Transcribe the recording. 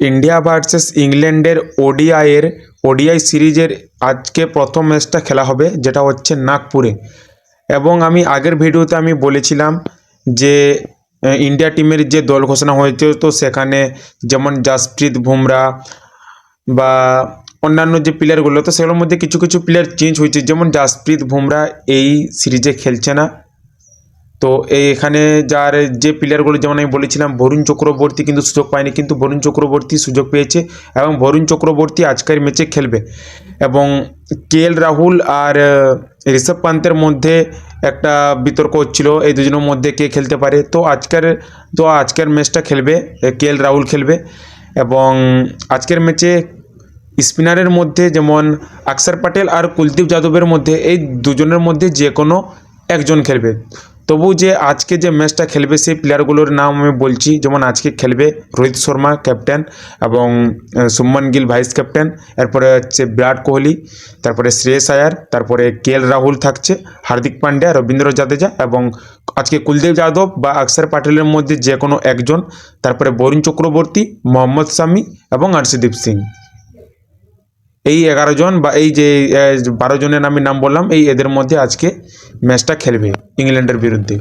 India versus ইংল্যান্ডের ওডিআইয়ের, ODI সিরিজের আজকে প্রথম ম্যাচটা খেলা হবে, যেটা হচ্ছে নাগপুরে। এবং আমি আগের ভিডিওতে আমি বলেছিলাম যে ইন্ডিয়া টিমের যে দল ঘোষণা হয়েছে, তো সেখানে যেমন জাসপ্রীত বুমরা বা অন্যান্য যে প্লেয়ারগুলো তো সেগুলোর মধ্যে কিছু কিছু প্লেয়ার চেঞ্জ হয়েছে। যেমন জাসপ্রীত বুমরা এই সিরিজে খেলছে না। তো এই এখানে যার যে প্লেয়ারগুলো যেমন আমি বলেছিলাম, বরুণ চক্রবর্তী কিন্তু সুযোগ পায়নি, কিন্তু বরুণ চক্রবর্তী সুযোগ পেয়েছে এবং বরুণ চক্রবর্তী আজকের ম্যাচে খেলবে। এবং কে রাহুল আর ঋষভ পান্তের মধ্যে একটা বিতর্ক হচ্ছিল, এই দুজনের মধ্যে কে খেলতে পারে। তো আজকের তো আজকের ম্যাচটা খেলবে কে রাহুল খেলবে। এবং আজকের ম্যাচে স্পিনারের মধ্যে যেমন অক্ষর প্যাটেল আর কুলদীপ যাদবের মধ্যে, এই দুজনের মধ্যে যে কোনো একজন খেলবে। তবু যে আজকে যে ম্যাচটা খেলবে সেই প্লেয়ারগুলোর নাম আমি বলছি। যেমন আজকে খেলবে রোহিত শর্মা ক্যাপ্টেন এবং শুভমান গিল ভাইস ক্যাপ্টেন এরপরে হচ্ছে বিরাট কোহলি, তারপরে শ্রেয়স আয়ার, তারপরে কে এল রাহুল থাকছে, হার্দিক পান্ডিয়া, রবীন্দ্র জাদেজা, এবং আজকে কুলদীপ যাদব বা অক্ষর প্যাটেলের মধ্যে যে কোনো একজন, তারপরে বরুণ চক্রবর্তী, মোহাম্মদ শামি, এবং হর্ষদীপ সিং। এই এগারো জন বা এই যে বারো জনের আমি নাম বললাম, এই এদের মধ্যে আজকে ম্যাচটা খেলবে ইংল্যান্ডের বিরুদ্ধে।